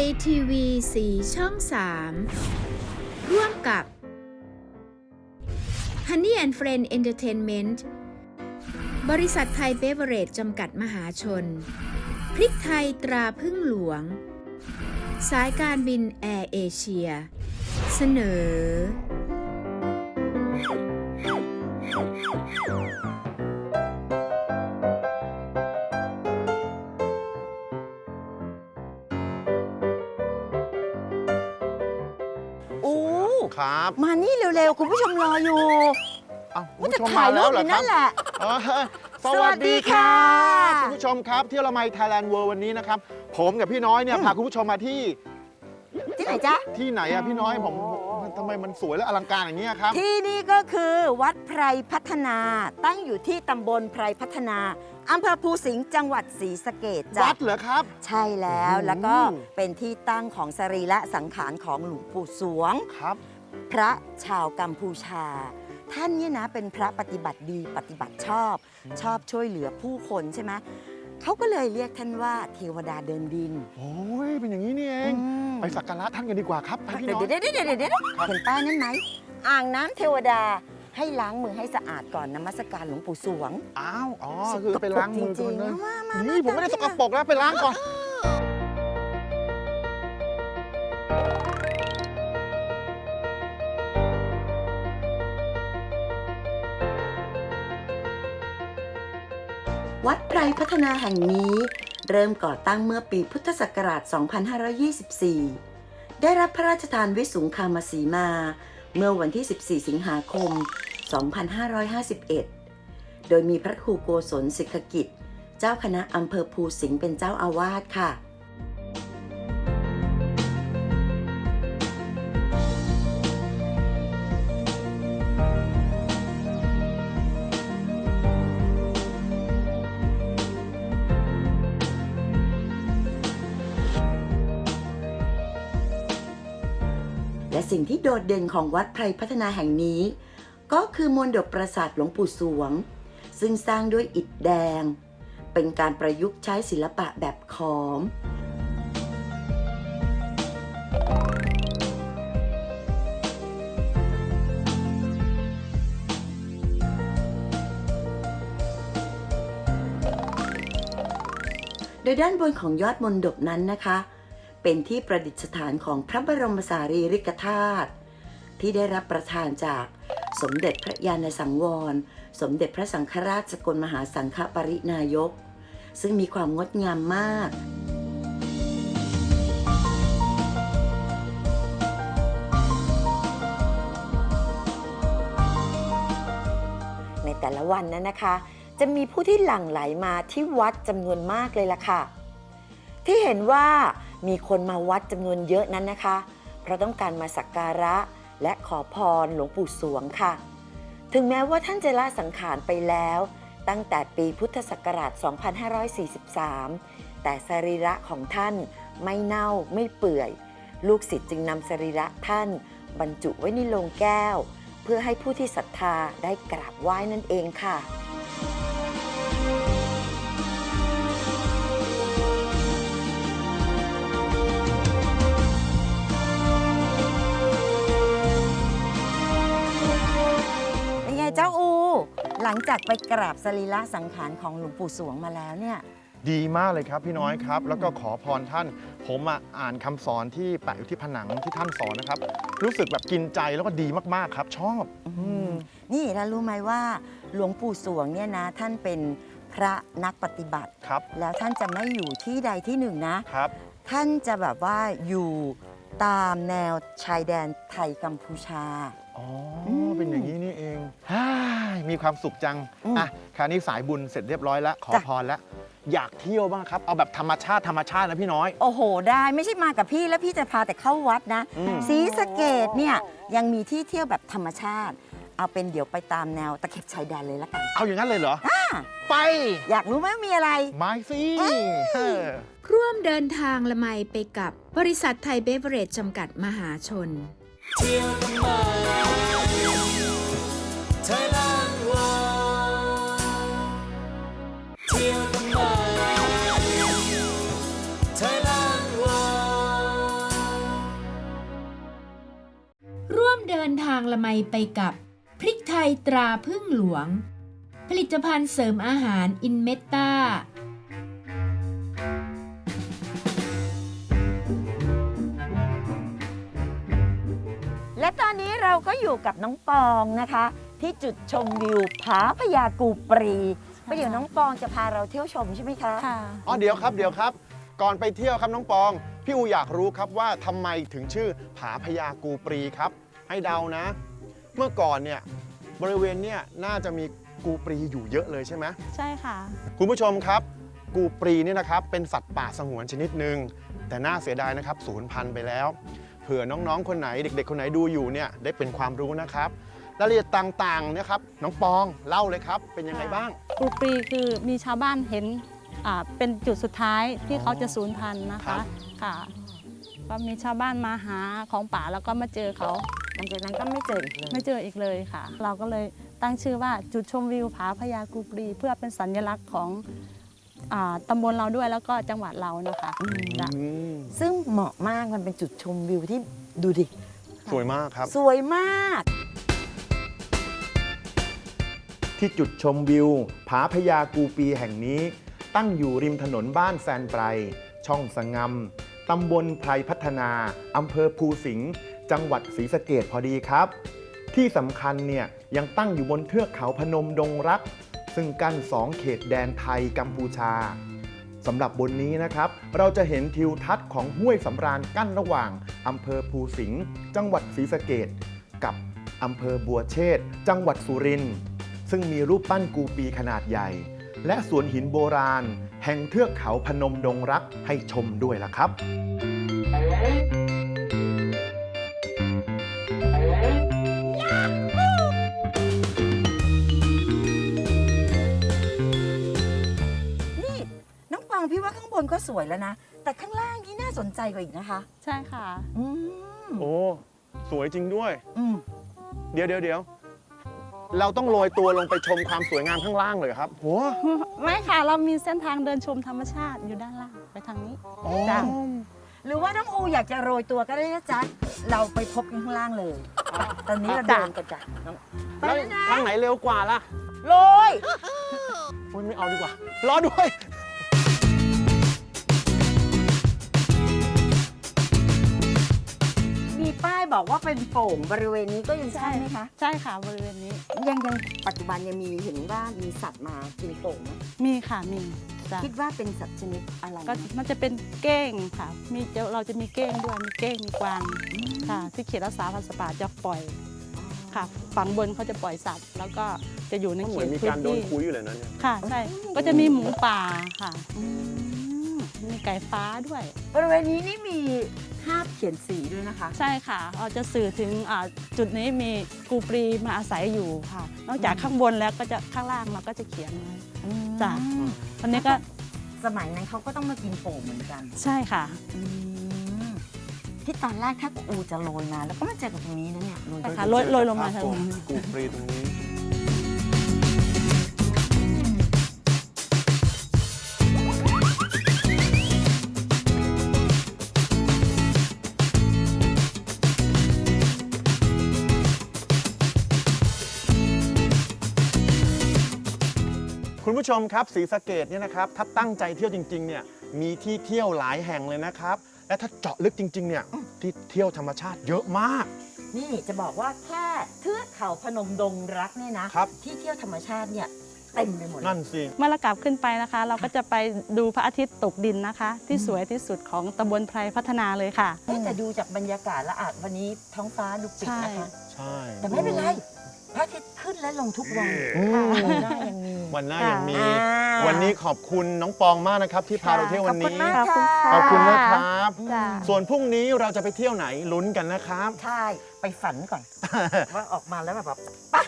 ยทีวีสีช่อง 3 ร่วมกับ Honey and Friend Entertainment บริษัทไทยเบเวอร์เรจจำกัดมหาชน พริกไทยตราพึ่งหลวง สายการบินแอร์เอเชีย เสนอ ครับมานี่เร็วๆ คุณผู้ชมรออยู่เอ้าคุว่าณจะผู้ชมถ่ายมารูแล้วปเหรออยู่ครันั่บนแหละอ๋อสสวัวัสสดีดีคค่ะรับคุณผู้ชมครับเที่ยวละไมไทยแลนด์เวิร์วันนี้นะครับ ผมกับพี่น้อยเนี่ยพาคุณผู้ชมมาที่ที่ไหนจ๊ะ ที่ไหนอะพี่น้อยผมทำไมมันสวยและอลังการอย่างนี้ยครับ ที่นี่ก็คือวัดไพรพัฒนา ตั้งอยู่ที่ตำบลไพรพัฒนาอำเภอภูสิงห์จังหวัดศรีสะเกดจ้ะ วัดเหรอครับ ใช่แล้วโอ้โหแล้วก็เป็นที่ตั้งของสรีระสังขารของหลวงปู่สวง ครับ พระชาวกัมพูชา ท่านเนี่ยนะเป็นพระปฏิบัติดีปฏิบัติชอบ ชอบช่วยเหลือผู้คนใช่ไหมเขาก็เลยเรียกท่านว่าเทวดาเดินดิน โอ้ยเป็นอย่างนี้นี่เอง อืม ไปสักการะท่านกันดีกว่าครับไปพี่เดี๋ยวน้อยเดี๋ยวเดี๋ยวเดี๋ยวเดี๋ยวเห็นป้ายนั้นไหมอ่างน้ำเทวดาให้ล้างมือให้สะอาดก่อนนมัสการหลวงปู่สวงอ้าว อ๋อ คือไปล้างมือจก่ริอนงเลยๆมามานี่ผมไม่ได้สกปรกแล้วไปล้างก่อน วัดไพรพัฒนาแห่งนี้ เริ่มก่อตั้งเมื่อปีพุทธศักราช 2524 ได้รับพระราชทานวิสุงคามสีมา เมื่อวันที่ 14 สิงหาคม 2551 โดยมีพระครูโกศลสิกขกิจ เจ้าคณะอำเภอภูสิงห์เป็นเจ้าอาวาสค่ะ สิ่งที่โดดเด่นของวัดไพรพัฒนาแห่งนี้ ก็คือมนดบปราสาทหลวงปู่สวง ซึ่งสร้างด้วยอิฐแดง เป็นการประยุกต์ใช้ศิลปะแบบขอม โดยด้านบนของยอดมนดบนั้นนะคะ เป็นที่ประดิษฐานของพระบรมสารีริกธาตุที่ได้รับประทานจากสมเด็จพระยาณสังวร สมเด็จพระสังฆราชสกลมหาสังฆปรินายก ซึ่งมีความงดงามมากในแต่ละวันนั้นนะคะ จะมีผู้ที่หลั่งไหลมาที่วัดจำนวนมากเลยล่ะค่ะ ที่เห็นว่า มีคนมาวัดจำนวนเยอะนั้นนะคะ เพราะต้องการมาสักการะและขอพรหลวงปู่สวงค่ะ ถึงแม้ว่าท่านจะละสังขารไปแล้ว ตั้งแต่ปีพุทธศักราช 2543 แต่สรีระของท่านไม่เน่าไม่เปื่อย ลูกศิษย์จึงนำสรีระท่าน บรรจุไว้ในโลงแก้ว เพื่อให้ผู้ที่ศรัทธาได้กราบไหว้นั่นเองค่ะ หลังจากไปกราบสรีระสังขารของหลวงปู่สวงมาแล้วเนี่ย ดีมากเลยครับพี่น้อยครับ แล้วก็ขอพรท่าน ผมอะอ่านคำสอนที่แปะอยู่ที่ผนังที่ท่านสอนนะครับ รู้สึกแบบกินใจแล้วก็ดีมากๆครับ ชอบ อืม นี่แล้วรู้ไหมว่า หลวงปู่สวงเนี่ยนะท่านเป็นพระนักปฏิบัติ ครับแล้วท่านจะไม่อยู่ที่ใดที่หนึ่งนะ ครับ ท่านจะแบบว่าอยู่ตามแนวชายแดนไทยกัมพูชา อ๋ออม เป็นอย่างนี้นี่เองฮ่ายมีความสุขจังอืมอะคราวนี้สายบุญเสร็จเรียบร้อยแล้ว ขอจ้ะ พรแล้ว อยากเที่ยวบ้างครับ เอาแบบธรรมชาติธรรมชาตินะพี่น้อย โอ้โห ได้ไม่ใช่มากับพี่แล้วพี่จะพาแต่เข้าวัดนะอืม ศรีสะเกดเนี่ยยังมีที่เที่ยวแบบธรรมชาติ เอาเป็นเดี๋ยวไปตามแนวตะเข็บชายแดนเลยละกัน เอาอย่างนั้นเลยเหรอ ไป อยากรู้ไหมมีอะไรไม้สิเออร่วมเดินทางละไมไปกับบริษัทไทยเบเวอเรจจำกัดมหาชน เที่ยวทำไมไทยลนด์วายเที่ยวทำไมไทยลนด์วายร่วมเดินทางละไมไปกับ พริกไทยตราพึ่งหลวง ผลิตภัณฑ์เสริมอาหารอินเมตตา และตอนนี้เราก็อยู่กับน้องปองนะคะ ที่จุดชมวิวผาพญากูปรีประเดี๋ยวน้องปองจะพาเราเที่ยวชมใช่ไหมคะ ค่ะ อ๋อเดี๋ยวครับเดี๋ยวครับ ก่อนไปเที่ยวครับน้องปอง พี่อูอยากรู้ครับว่าทำไมถึงชื่อผาพญากูปรีครับ ให้เดานะ เมื่อก่อนเนี่ยบริเวณเนี่ยน่าจะมีกูปรีอยู่เยอะเลยใช่ไหม ใช่ค่ะ คุณผู้ชมครับ กูปรีเนี่ยนะครับเป็นสัตว์ป่าสงวนชนิดหนึ่งแต่น่าเสียดายนะครับสูญพันธุ์ไปแล้ว เผื่อน้องๆ คนไหนเด็ก ๆ คนไหนดูอยู่เนี่ยได้เป็นความรู้นะครับรายละเอียดต่างๆนะครับน้องปองเล่าเลยครับ เป็นยังไงบ้างกูปรีคือมีชาวบ้านเห็นอ่าเป็นจุดสุดท้ายที่อ๋อเขาจะสูญพันธุ์นะครัคะบ ค่ะก็มีชาวบ้านมาหาของป่าแล้วก็มาเจอเขา หลังจากนั้นก็ไม่เจออีกเลยไม่เจออีกเลยค่ะ เราก็เลยตั้งชื่อว่าจุดชมวิวผาพญากูปรี เพื่อเป็นสัญลักษณ์ของ อาตำบลเราด้วยแล้วก็จังหวัดเรานะคะจ้ะ อืมซึ่งเหมาะมากมันเป็นจุดชมวิวที่ดูดิ สวยมากครับ สวยมาก ที่จุดชมวิว ผาพญากูปีแห่งนี้ ตั้งอยู่ริมถนนบ้านแซนไพร ช่องสงงำตำบลไพรพัฒนาอำเภอภูสิงห์จังหวัดศรีสะเกดพอดีครับ ที่สำคัญเนี่ยยังตั้งอยู่บนเทือกเขาพนมดงรัก ซึ่งกั้นสองเขตแดนไทยกัมพูชาสำหรับบนนี้นะครับ เราจะเห็นทิวทัศน์ของห้วยสำราญกั้นระหว่างอำเภอภูสิงห์จังหวัดศรีสะเกดกับอำเภอบัวเชษจังหวัดสุรินทร์ซึ่งมีรูปปั้นกูปีขนาดใหญ่ และสวนหินโบราณ แห่งเทือกเขาพนมดงรักให้ชมด้วยล่ะครับ สวยแล้วนะ แต่ข้างล่างนี่น่าสนใจกว่าอีกนะคะ ใช่ค่ะ อืมโอ้ สวยจริงด้วย อืมเดี๋ยวเดี๋ยวเดี๋ยวเราต้องโรยตัวลงไปชมความสวยงามข้างล่างเลยเหรอครับโหไม่ค่ะ เรามีเส้นทางเดินชมธรรมชาติอยู่ด้านล่างไปทางนี้จ้ะ หรือว่าน้องอูอยากจะโรยตัวก็ได้นะจ๊ะ เราไปพบกันข้างล่างเลย ตอนนี้เราจ้ะเดินกันจ้ะน้องไปแล้วแล้วนะทางไหนเร็วกว่าล่ะโรย โอ้ยไม่เอาดีกว่า รอด้วย บอกว่าเป็นโป่งบริเวณนี้ก็ยังใช่ไหมคะ ใช่ค่ะบริเวณนี้ ยังยังปัจจุบันยังมีเห็นว่ามีสัตว์มากินโป่งไหมมีค่ะมีจ้ะคิดว่าเป็นสัตว์ชนิดอะไรก็มันจะเป็นเก้งค่ะ มีเจ้าเราจะมีเก้งด้วยมีเก้งมีกวางค่ะ ที่เขตรักษาพันธุ์สัตว์ป่าจะปล่อยค่ะฝั่งบนเขาจะปล่อยสัตว์ แล้วก็จะอยู่ในเหเขมือนตมีพื้การนโดนที่คุยอยู่เลยนะเนี่ยค่ะใช่ก็จะมีหมูป่าค่ะ มีไก่ฟ้าด้วย บริเวณนี้นี่มีภาพเขียนสีด้วยนะคะ ใช่ค่ะเราจะสื่อถึงอ่าจุดนี้มีกูปรีมาอาศัยอยู่ค่ะ นอกจากข้างบนแล้วก็จะข้างล่างเราก็จะเขียนไว้ จ้ะวันนี้ก็สมัยนั้นเขาก็ต้องมากินโป่งเหมือนกันใช่ค่ะที่ตอนแรกถ้าอูจะโรยมาแล้วก็มาเจอกับตรงนี้นะเนี่ยโรยไปค่ะโรยโรยลงมาทางนี้ กูปรีตรงนี้ คุณผู้ชมครับศรีสะเกดเนี่ยนะครับถ้าตั้งใจเที่ยวจริงๆเนี่ยมีที่เที่ยวหลายแห่งเลยนะครับ และถ้าเจาะลึกจริงๆเนี่ยที่เที่ยวธรรมชาติเยอะมาก นี่จะบอกว่าแค่เทือกเขาพนมดงรักเนี่ยนะครับ ที่เที่ยวธรรมชาติเนี่ยเต็มไปหมดเลยนั่นสิเมื่อเรากลับขึ้นไปนะคะ เราก็จะไปดูพระอาทิตย์ตกดินนะคะ ที่สวยที่สุดของตำบลไพรพัฒนาเลยค่ะ เอ๊ะแต่ดูจากบรรยากาศและอาจวันนี้ท้องฟ้าดูปิดนะคะ ใช่ แต่ไม่เป็นไร พระอาทิตย์ขึ้นและลงทุกวันอืมวันหน้ายังมี วันหน้าค่ะยังมี อ่า วันนี้ขอบคุณน้องปองมากนะครับ ที่พาเราเที่ยววันนี้ ขอบคุณมากขอบคุณนะครับ จ้ะ ส่วนพรุ่งนี้เราจะไปเที่ยวไหนลุ้นกันนะครับ ใช่ ไปฝันก่อน ว่าออกมาแล้วแบบแบบปะ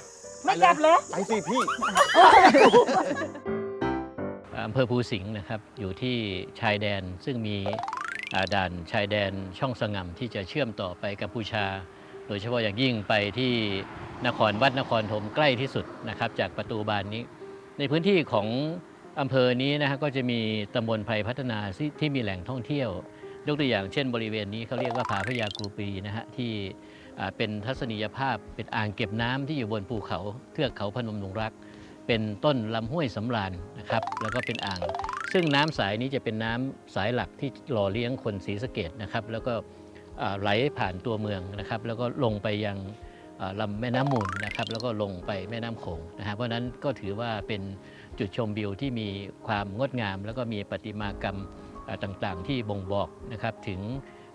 ไม่กลับเลยไปสิพี่ อำเภอภูสิงห์นะครับอยู่ที่ชายแดนซึ่งมีอ่าด่านชายแดนช่องสงำที่จะเชื่อมต่อไปกัมพูชา โดยเฉพาะอย่างยิ่งไปที่นครวัดนครธมใกล้ที่สุดนะครับจากประตูบานนี้ ในพื้นที่ของอำเภอนี้นะฮะก็จะมีตำบลไพรพัฒนาที่ที่มีแหล่งท่องเที่ยวยกตัวอย่างเช่นบริเวณนี้เขาเรียกว่าผาพญากรูปีนะฮะที่เป็นทัศนียภาพเป็นอ่างเก็บน้ำที่อยู่บนภูเขาเทือกเขาพนมดงรัก เป็นต้นลำห้วยสำราญนะครับแล้วก็เป็นอ่าง ซึ่งน้ำสายนี้จะเป็นน้ำสายหลักที่หล่อเลี้ยงคนศรีสะเกดนะครับแล้วก็ ไหลผ่านตัวเมืองนะครับ แล้วก็ลงไปยังลำแม่น้ำมูลนะครับ แล้วก็ลงไปแม่น้ำโขงนะฮะเพราะนั้นก็ถือว่าเป็นจุดชมวิวที่มีความงดงาม แล้วก็มีประติมากรรมต่างๆ ที่บ่งบอกนะครับถึง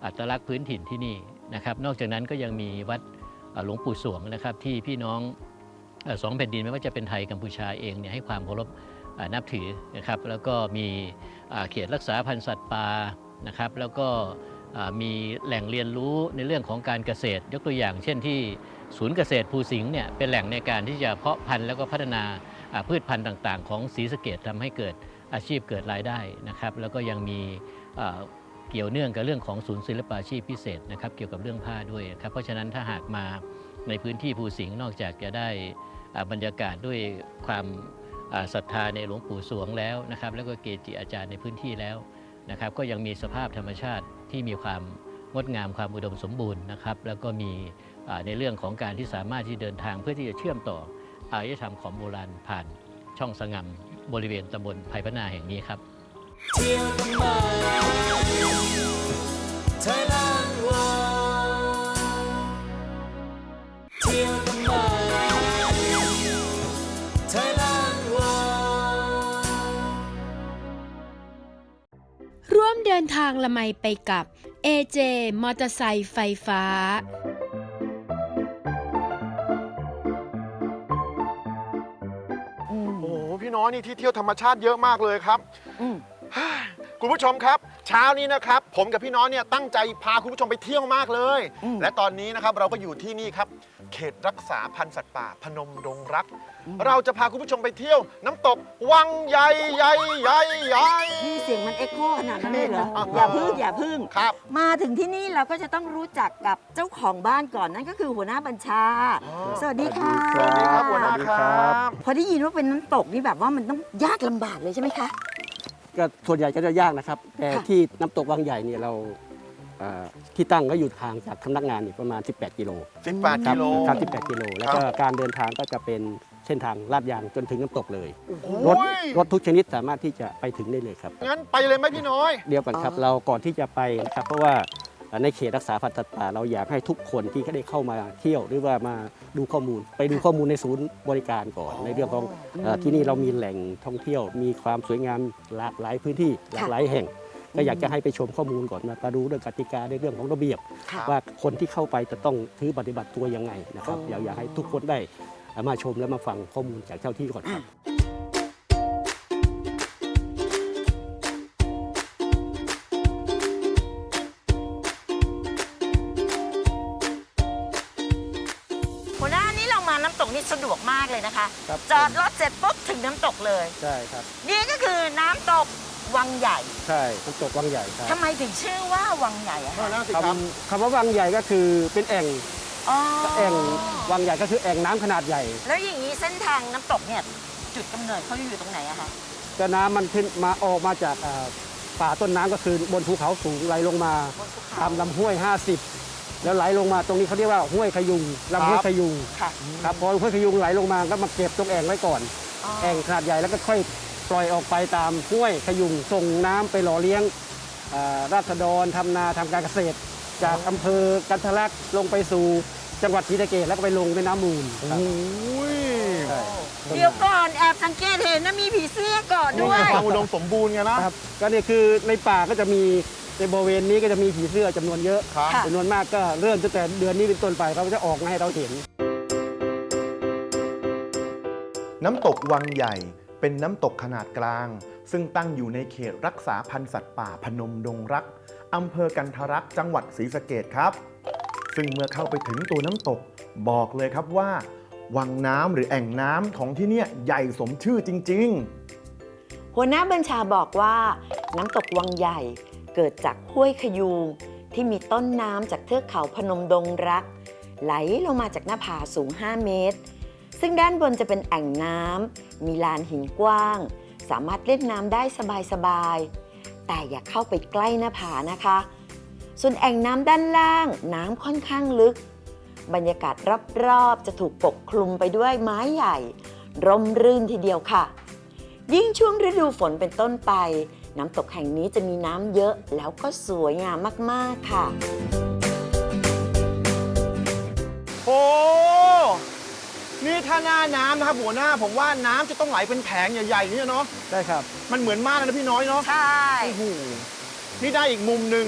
อัตลักษณ์พื้นถิ่นที่นี่นะครับ นอกจากนั้นก็ยังมีวัดหลวงปู่สวงนะครับ ที่พี่น้องอสองแผ่นดินไม่ว่าจะเป็นไทยกัมพูชาเองเนี่ยให้ความเคารพนับถือนะครับ แล้วก็มีเขตรักษาพันธุ์สัตว์ป่านะครับ แล้วก็ มีแหล่งเรียนรู้ในเรื่องของการเกษตร ยกตัวอย่าง เช่นที่ศูนย์เกษตรภูสิงห์เนี่ยเป็นแหล่งในการที่จะเพาะพันธุ์แล้วก็พัฒนาพืชพันธุ์ต่างๆ ของศรีสะเกดทำให้เกิดอาชีพเกิดรายได้นะครับแล้วก็ยังมีเกี่ยวเนื่องกับเรื่องของศูนย์ศิลปาชีพพิเศษนะครับเกี่ยวกับเรื่องผ้าด้วยครับเพราะฉะนั้นถ้าหากมาในพื้นที่ภูสิงห์นอกจากจะได้บรรยากาศด้วยความศรัทธาในหลวงปู่สวงแล้วนะครับแล้วก็เกจิอาจารย์ในพื้นที่แล้ว นะครับ ก็ยังมีสภาพธรรมชาติที่มีความงดงามความอุดมสมบูรณ์นะครับ แล้วก็มีในเรื่องของการที่สามารถที่เดินทางเพื่อที่จะเชื่อมต่ออารยธรรมของโบราณผ่านช่องสงำบริเวณตำบลไผ่พนาแห่งนี้ครับเที่ยวไมไทยแลนด์ วมเดินทางละไมไปกับ AJ มอเตอร์ไซค์ไฟฟ้า โอ้โหพี่น้อยนี่ที่เที่ยวธรรมชาติเยอะมากเลยครับ อืม คุณผู้ชมครับ เช้านี้นะครับ ผมกับพี่น้อยเนี่ยตั้งใจพาคุณผู้ชมไปเที่ยวมากเลย อืม และตอนนี้นะครับเราก็อยู่ที่นี่ครับ เขตรักษาพันธุ์สัตว์ป่าพนมดงรัก เราจะพาคุณผู้ชมไปเที่ยว น้ำตกวังใหญ่ใหญ่ใหญ่ใหญ่ นี่เสียงมันเอ็กโคขนาดนั้นเลยเหรอ อ่า อย่าพึ่งอย่าพึ่ง ครับ มาถึงที่นี่เราก็จะต้องรู้จักกับเจ้าของบ้านก่อนนั่นก็คือหัวหน้าบัญชา อ๋อ สวัสดีค่ะสวัสดีครับหัวหน้าครับพอได้ยินว่าเป็นน้ำตกนี่แบบว่ามันต้องยากลำบากเลยใช่ไหมคะ ก็ส่วนใหญ่ก็จะยากนะครับ แต่ค่ะที่น้ำตกวังใหญ่เนี่ยเราเอ่อที่ตั้งก็อยู่ห่างจากสำนักงานนี่ประมาณ 18 กิโล18ครักิโล ครับ18 กิโล แล้วก็การเดินทางก็จะเป็นเส้นทางลาดยางจนถึงน้ำตกเลย รถโอ้ย รถทุกชนิดสามารถที่จะไปถึงได้เลยครับ งั้นไปเลยไหมพี่น้อย เดียวกันครับอ๋อเราก่อนที่จะไปนะครับเพราะว่าเอ่อในเขตรักษาพันธุ์สัตว์ป่าเราอยากให้ทุกคนที่ได้เข้ามาเที่ยวหรือว่ามาดูข้อมูล ไปดูข้อมูลในศูนย์บริการก่อน ในเรื่องของเอ่อที่นี่เรามีแหล่งท่องเที่ยว มีความสวยงามหลากหลายพื้นที่หลากหลายแห่ง ก็อยากจะให้ไปชมข้อมูลก่อนมาดูเรื่องกติกาในเรื่องของระเบียบค่ะว่าคนที่เข้าไปจะต้องถือปฏิบัติตัวยังไงนะครับอ๋ออยากอยากให้ทุกคนได้มาชมและมาฟังข้อมูลจากเจ้าที่ก่อนครับ นะคะ ครับ จอดรถเสร็จปุ๊บถึงน้ำตกเลย ใช่ครับ นี่ก็คือน้ำตกวังใหญ่ใช่น้ำตกวังใหญ่ครับทำไมถึงชื่อว่าวังใหญ่อะเออคะนั่นสิคครับำคำว่าวังใหญ่ก็คือเป็นแอ่งอ๋อแอ่งวังใหญ่ก็คือแอ่งน้ำขนาดใหญ่ แล้วอย่างนี้เส้นทางน้ำตกเนี่ยจุดกำเนิดเขาอยู่ตรงไหนอะคะก็น้ำมันขึ้นมาออกมาจากอ่าป่าต้นน้ำก็คือบนภูเขาสูงไหลลงมาตามลำห้วย 50 แล้วไหลลงมาตรงนี้เขาเรียกว่าห้วยขยุงลำห้วยขยุงค่ะครับพอห้วยขยุงไหลลงมาก็มาเก็บตรงแอ่งไว้ก่อน แอ่งขนาดใหญ่แล้วก็ค่อยปล่อยออกไปตามห้วยขยุงส่งน้ำไปหล่อเลี้ยงอ่าราษฎรทำนาทำการเกษตร จากอำเภอกันทะลักลงไปสู่จังหวัดศรีสะเกษแล้วก็ไปลงแม่น้ำมูลครับโอ้ยใช่เดี๋ยวก่อนแอบสังเกตเห็นนะมีผีเสื้อเกาะนี่ด้วยไงความอุดมสมบูรณ์ไงนะครับก็เนี่ยคือในป่าก็จะมี ในบริเวณนี้ก็จะมีผีเสื้อจำนวนเยอะครับค่ะจำนวนมากก็เริ่มตั้งแต่เดือนนี้เป็นต้นไปเขาก็จะออกมาให้เราเห็น น้ำตกวังใหญ่เป็นน้ำตกขนาดกลาง ซึ่งตั้งอยู่ในเขตรักษาพันธุ์สัตว์ป่าพนมดงรักอำเภอกันทรักจังหวัดศรีสะเกดครับ ซึ่งเมื่อเข้าไปถึงตัวน้ำตก บอกเลยครับว่า วังน้ำหรือแอ่งน้ำของที่เนี่ยใหญ่สมชื่อจริง ๆ หัวหน้าบัญชาบอกว่า น้ำตกวังใหญ่ เกิดจากห้วยขยูงที่มีต้นน้ำจากเทือกเขาพนมดงรัก ไหลลงมาจากหน้าผาสูง 5 เมตร ซึ่งด้านบนจะเป็นแอ่งน้ำมีลานหินกว้าง สามารถเล่นน้ำได้สบายๆ แต่อย่าเข้าไปใกล้หน้าผานะคะ ส่วนแอ่งน้ำด้านล่างน้ำค่อนข้างลึก บรรยากาศรอบๆจะถูกปกคลุมไปด้วยไม้ใหญ่ ร่มรื่นทีเดียวค่ะ ยิ่งช่วงฤดูฝนเป็นต้นไป น้ำตกแห่งนี้จะมีน้ำเยอะแล้วก็สวยงามมาก ๆ ค่ะ โอ้นี่ถ้าหน้าน้ำนะครับหัวหน้าผมว่าน้ำจะต้องไหลเป็นแผงใหญ่ๆอย่างนี้เนาะได้ครับ มันเหมือนมากเลยนะพี่น้อยเนาะใช่ โอ้โหนี่ได้อีกมุมหนึ่ง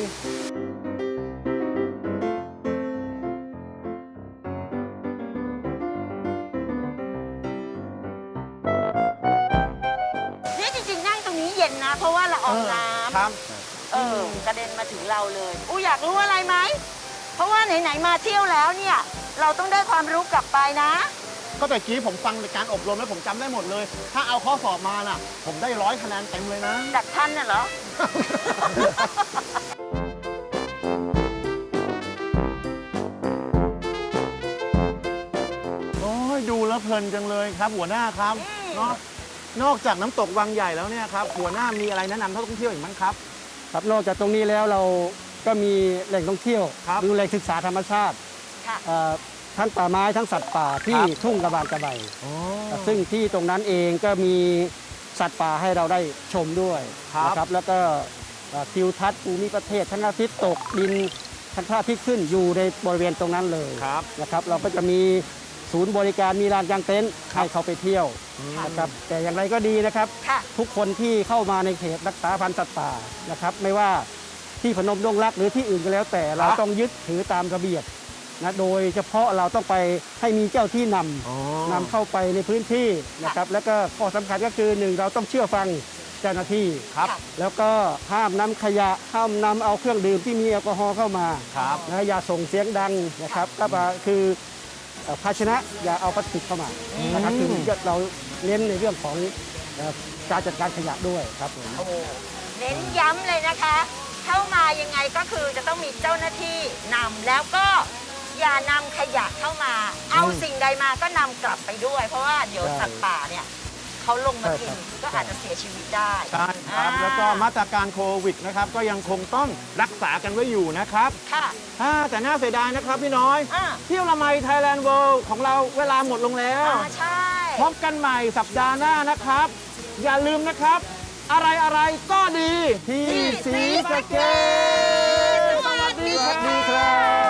ย็นนะ เพราะว่าละอองน้ครับำเออกระเด็นมาถึงเราเลย อู้อยากรู้อะไรไหม เพราะว่าไหนๆมาเที่ยวแล้วเนี่ย เราต้องได้ความรู้กลับไปนะ ก็แต่กี้ผมฟังในการอบรมแล้วผมจำได้หมดเลย ถ้าเอาข้อสอบมาน่ะ ผมได้ร้อยคะแนนเต็มเลยนะ จากท่านน่ะเหรอ โอ้ยดูแล้วเพลินจังเลยครับ หัวหน้าครับเนาะ นอกจากน้ำตกวังใหญ่แล้วเนี่ยครับหัวหน้ามีอะไรแนะนำนักท่องเที่ยวอีกบ้างครับ ครับนอกจากตรงนี้แล้วเราก็มีแหล่งท่องเที่ยวครับหรือแหล่งศึกษาธรรมชาติค่ะ เอ่อทั้งป่าไม้ทั้งสัตว์ป่าที่ครับ ทุ่งกระบานกระใบอ๋อซึ่งที่ตรงนั้นเองก็มีสัตว์ป่าให้เราได้ชมด้วยครับนะครับแล้วก็เอ่อทิวทัศน์ภูมิประเทศทั้งอาทิตย์ตกดินทั้งพระอาทิตย์ขึ้นอยู่ในบริเวณตรงนั้นเลยครับ นะครับ เราก็จะมี ศูนย์บริการมีลานกลางเต็นท์ครับให้เขาไปเที่ยวนะครับแต่อย่างไรก็ดีนะครับค่ะทุกคนที่เข้ามาในเขตรักษาพันธุ์สัตว์ป่านะครับไม่ว่าที่พนมดงรักหรือที่อื่นก็แล้ว แต่เราต้องยึดถือตามระเบียบนะโดยเฉพาะเราต้องไปให้มีเจ้าที่นำอ๋อนำเข้าไปในพื้นที่นะครับแล้วก็ข้อสำคัญก็คือหนึ่งเราต้องเชื่อฟังเจ้าหน้าที่ครับ แล้วก็ห้ามนำขยะห้ามนำเอาเครื่องดื่มที่มีแอลกอฮอล์เข้ามาครับนะอย่าส่งเสียงดังนะครับก็มาคือ เอ่อภาชนะอย่าเอาพลาสติกเข้ามานะครับคือเราเน้นในเรื่องของเอ่อการจัดการขยะด้วยครับผม โอ้เน้นย้ำเลยนะคะ เข้ามายังไงก็คือจะต้องมีเจ้าหน้าที่นำแล้วก็อย่านำขยะเข้ามา เอาสิ่งใดมาก็นำกลับไปด้วย เพราะว่าเดี๋ยวใช่ สัตว์ป่าเนี่ย เขาลงมากินใช่ครับก็อาจจะเสียชีวิตได้ใช่ครับ อ่าแล้วก็มาตรการโควิดนะครับ ก็ยังคงต้องรักษากันไว้อยู่นะครับค่ะ อ่าแต่น่าเสียดายนะครับพี่น้อย อ่า เที่ยวละไมไทยแลนด์เวิลด์ของเราเวลาหมดลงแล้ว อ่าใช่ พบกันใหม่สัปดาห์หน้านะครับ อย่าลืมนะครับ อะไรอะไรก็ดีที่ที่สีศรีสะสะเกเกษษสวัสดีสวัสดีคค่ะรับ